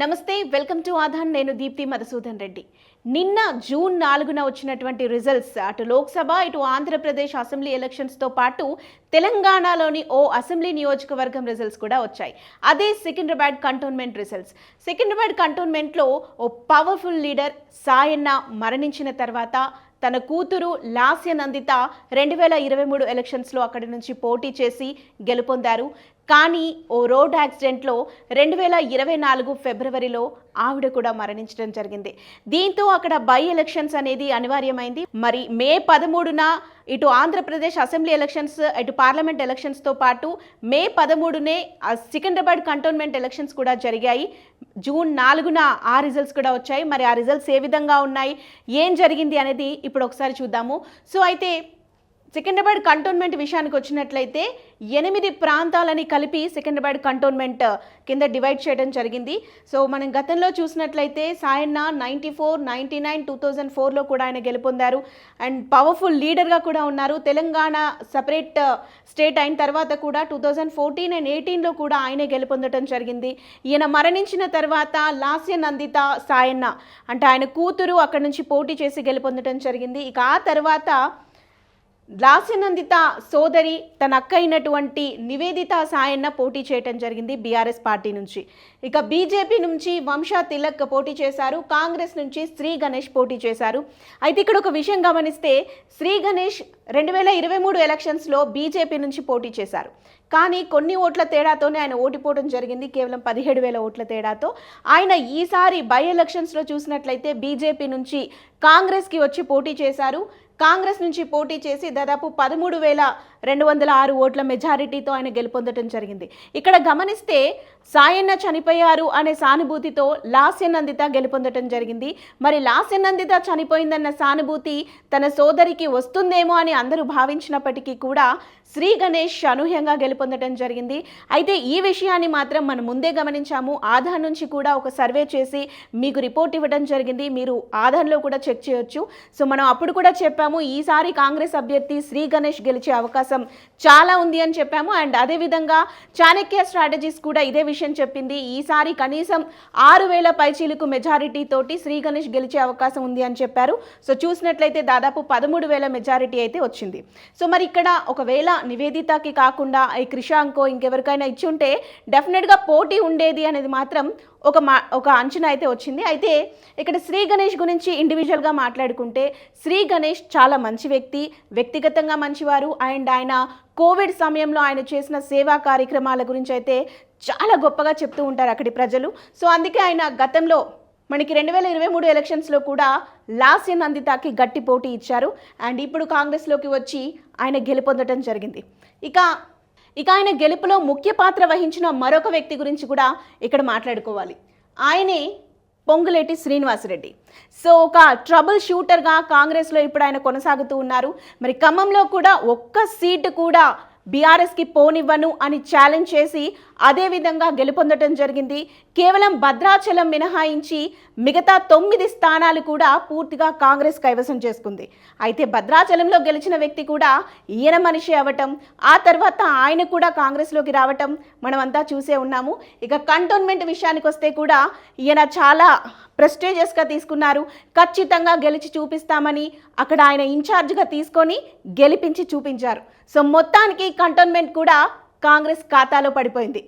నమస్తే welcome to ఆధాన్ నేను దీప్తి మధుసూదన్ రెడ్డి. నిన్న జూన్ నాలుగున వచ్చినటువంటి రిజల్ట్స్ అటు లోక్సభ ఇటు ఆంధ్రప్రదేశ్ అసెంబ్లీ ఎలక్షన్స్తో పాటు తెలంగాణలోని ఓ అసెంబ్లీ నియోజకవర్గం రిజల్ట్స్ కూడా వచ్చాయి. అదే సికింద్రాబాద్ కంటోన్మెంట్ రిజల్ట్స్ సికింద్రాబాద్ కంటోన్మెంట్లో ఓ పవర్ఫుల్ లీడర్ సాయన్న మరణించిన తర్వాత తన కూతురు లాస్య నందిత రెండు వేల ఇరవై మూడు ఎలక్షన్స్లో అక్కడి నుంచి పోటీ చేసి గెలుపొందారు. కానీ ఓ రోడ్ యాక్సిడెంట్లో రెండు వేల ఇరవై నాలుగు ఫిబ్రవరిలో ఆవిడ కూడా మరణించడం జరిగింది. దీంతో అక్కడ బై ఎలక్షన్స్ అనేది అనివార్యమైంది. మరి మే పదమూడున ఇటు ఆంధ్రప్రదేశ్ అసెంబ్లీ ఎలక్షన్స్ ఇటు పార్లమెంట్ ఎలక్షన్స్తో పాటు మే పదమూడునే సికింద్రాబాద్ కంటోన్మెంట్ ఎలక్షన్స్ కూడా జరిగాయి. జూన్ నాలుగున ఆ రిజల్ట్స్ కూడా వచ్చాయి. మరి ఆ రిజల్ట్స్ ఏ విధంగా ఉన్నాయి? ఏం జరిగింది అనేది ఇప్పుడు ఒకసారి చూద్దాము. సో అయితే సికింద్రాబాద్ కంటోన్మెంట్ విషయానికి వచ్చినట్లయితే ఎనిమిది ప్రాంతాలని కలిపి సికింద్రాబాద్ కంటోన్మెంట్ కింద డివైడ్ చేయడం జరిగింది. సో మనం గతంలో చూసినట్లయితే Sayanna ninety four ninety nine two thousand ఫోర్లో కూడా ఆయన గెలుపొందారు. అండ్ పవర్ఫుల్ లీడర్గా కూడా ఉన్నారు. తెలంగాణ సపరేట్ uh, స్టేట్ అయిన తర్వాత కూడా టూ థౌజండ్ ఫోర్టీన్ అండ్ ఎయిటీన్లో కూడా ఆయనే గెలుపొందడం జరిగింది. ఈయన మరణించిన తర్వాత లాస్య నందిత సాయన్న అంటే ఆయన కూతురు అక్కడి నుంచి పోటీ చేసి గెలుపొందడం జరిగింది. ఇక ఆ తర్వాత లాస్యనందిత సోదరి తన అక్క అయినటువంటి నివేదిత సాయన్న పోటీ చేయటం జరిగింది బీఆర్ఎస్ పార్టీ నుంచి. ఇక బీజేపీ నుంచి వంశా తిలక్ పోటీ చేశారు. కాంగ్రెస్ నుంచి శ్రీ గణేష్ పోటీ చేశారు. అయితే ఇక్కడ ఒక విషయం గమనిస్తే శ్రీ గణేష్ రెండు వేల ఇరవై మూడు ఎలక్షన్స్లో బీజేపీ నుంచి పోటీ చేశారు. కానీ కొన్ని ఓట్ల తేడాతోనే ఆయన ఓడిపోవడం జరిగింది. కేవలం పదిహేడు వేల ఓట్ల తేడాతో ఆయన ఈసారి బై ఎలక్షన్స్లో చూసినట్లయితే బీజేపీ నుంచి కాంగ్రెస్కి వచ్చి పోటీ చేశారు. కాంగ్రెస్ నుంచి పోటీ చేసి దాదాపు పదమూడు వేల రెండు వందల ఆరు ఓట్ల మెజారిటీతో ఆయన గెలుపొందడం జరిగింది. ఇక్కడ గమనిస్తే సాయన్న చనిపోయారు అనే సానుభూతితో లాస్యనందిత గెలుపొందడం జరిగింది. మరి లాస్యనందిత చనిపోయిందన్న సానుభూతి తన సోదరికి వస్తుందేమో అని అందరూ భావించినప్పటికీ కూడా శ్రీ గణేష్ అనూహ్యంగా గెలుపొందడం జరిగింది. అయితే ఈ విషయాన్ని మాత్రం మనం ముందే గమనించాము. ఆధార్ నుంచి కూడా ఒక సర్వే చేసి మీకు రిపోర్ట్ ఇవ్వడం జరిగింది. మీరు ఆధార్లో కూడా చెక్ చేయొచ్చు. సో మనం అప్పుడు కూడా చెప్పాము ఈసారి కాంగ్రెస్ అభ్యర్థి శ్రీ గణేష్ గెలిచే అవకాశం చాలా ఉంది అని చెప్పాము. అండ్ అదేవిధంగా చాణక్య స్ట్రాటజీస్ కూడా ఇదే విషయం చెప్పింది. ఈసారి కనీసం ఆరు వేల పైచీలకు మెజారిటీ తోటి శ్రీ గణేష్ గెలిచే అవకాశం ఉంది అని చెప్పారు. సో చూసినట్లయితే దాదాపు పదమూడు వేల మెజారిటీ అయితే వచ్చింది. సో మరి ఇక్కడ ఒకవేళ నివేదితకి కాకుండా ఈ క్రిషాంకో ఇంకెవరికైనా ఇచ్చి ఉంటే డెఫినెట్గా పోటీ ఉండేది అనేది మాత్రం ఒక మా ఒక అంచనా అయితే వచ్చింది. అయితే ఇక్కడ శ్రీ గణేష్ గురించి ఇండివిజువల్గా మాట్లాడుకుంటే శ్రీ గణేష్ చాలా మంచి వ్యక్తి వ్యక్తిగతంగా మంచివారు. అండ్ ఆయన కోవిడ్ సమయంలో ఆయన చేసిన సేవా కార్యక్రమాల గురించి అయితే చాలా గొప్పగా చెప్తూ ఉంటారు అక్కడి ప్రజలు. సో అందుకే ఆయన గతంలో మనకి రెండు వేల ఇరవై మూడు ఎలక్షన్స్లో కూడా లాస్య నందితాకి గట్టి పోటీ ఇచ్చారు. అండ్ ఇప్పుడు కాంగ్రెస్లోకి వచ్చి ఆయన గెలుపొందడం జరిగింది. ఇక ఇక ఆయన గెలుపులో ముఖ్య పాత్ర వహించిన మరొక వ్యక్తి గురించి కూడా ఇక్కడ మాట్లాడుకోవాలి. ఆయనే పొంగులేటి శ్రీనివాసరెడ్డి. సో ఒక ట్రబుల్ షూటర్గా కాంగ్రెస్లో ఇప్పుడు ఆయన కొనసాగుతూ ఉన్నారు. మరి ఖమ్మంలో కూడా ఒక్క సీటు కూడా బీఆర్ఎస్కి పోనివ్వను అని ఛాలెంజ్ చేసి అదే విధంగా గెలుపొందడం జరిగింది. కేవలం భద్రాచలం మినహాయించి మిగతా తొమ్మిది స్థానాలు కూడా పూర్తిగా కాంగ్రెస్ కైవసం చేసుకుంది. అయితే భద్రాచలంలో గెలిచిన వ్యక్తి కూడా ఈయన మనిషి అవ్వటం ఆ తర్వాత ఆయన కూడా కాంగ్రెస్లోకి రావటం మనమంతా చూసే ఉన్నాము. ఇక కంటోన్మెంట్ విషయానికి వస్తే కూడా ఈయన చాలా ప్రెస్టేజియస్గా తీసుకున్నారు. ఖచ్చితంగా గెలిచి చూపిస్తామని అక్కడ ఆయన ఇన్ఛార్జ్గా తీసుకొని గెలిపించి చూపించారు. సో మొత్తానికి కంటోన్మెంట్ కూడా కాంగ్రెస్ ఖాతాలో పడిపోయింది.